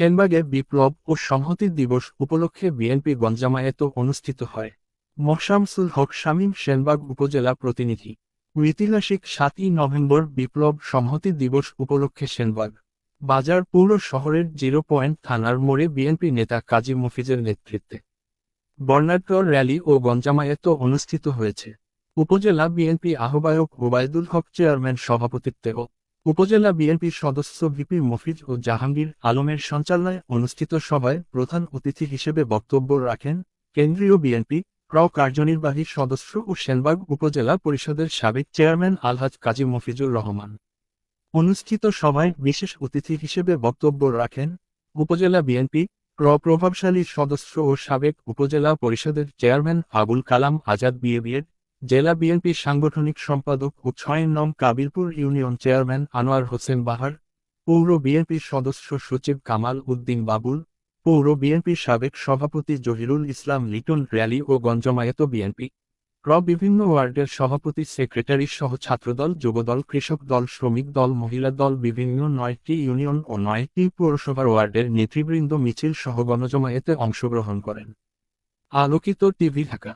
সেনবাগে বিপ্লব ও সংহতি দিবস উপলক্ষে বিএনপি গঞ্জামায়েত অনুষ্ঠিত হয়। মশামসুল হক শামীম সেনবাগ উপজেলা প্রতিনিধি। ঐতিহাসিক সাতই নভেম্বর বিপ্লব সংহতি দিবস উপলক্ষে সেনবাগ। বাজার পৌর শহরের জিরো পয়েন্ট থানার মোড়ে বিএনপি নেতা কাজী মফিজের নেতৃত্বে বর্ণাঢ্য র্যালি ও গঞ্জামায়েত অনুষ্ঠিত হয়েছে। উপজেলা বিএনপি আহ্বায়ক ওবায়দুল হক চেয়ারম্যান সভাপতিত্বে ও উপজেলা বিএনপির সদস্য ভিপি মফিজ ও জাহাঙ্গীর আলমের সঞ্চালনায় অনুষ্ঠিত সভায় প্রধান অতিথি হিসেবে বক্তব্য রাখেন কেন্দ্রীয় বিএনপি প্র কার্যনির্বাহী সদস্য ও সেনবাগ উপজেলা পরিষদের সাবেক চেয়ারম্যান আলহাজ কাজী মফিজুর রহমান। অনুষ্ঠিত সভায় বিশেষ অতিথি হিসেবে বক্তব্য রাখেন উপজেলা বিএনপি প্র প্রভাবশালী সদস্য ও সাবেক উপজেলা পরিষদের chairman Abul Kalam Azad BA BEd জেলা বিএনপির সাংগঠনিক সম্পাদক ও ছয় নং কাবিলপুর ইউনিয়ন চেয়ারম্যান আনোয়ার হোসেন বাহার, পৌর বিএনপির সদস্য সচিব কামাল উদ্দিন বাবুল, পৌর বিএনপির সাবেক সভাপতি জহিরুল ইসলাম লিটন র্যালি ও গঞ্জমায়েত বিএনপি প্র বিভিন্ন ওয়ার্ডের সভাপতি সেক্রেটারি সহ ছাত্রদল, যুবদল, কৃষক দল, শ্রমিক দল, মহিলা দল, বিভিন্ন নয়টি ইউনিয়ন ও নয়টি পৌরসভার ওয়ার্ডের নেতৃবৃন্দ মিছিল সহ গণজমায়েতে অংশগ্রহণ করেন। আলোকিত টিভি ঢাকা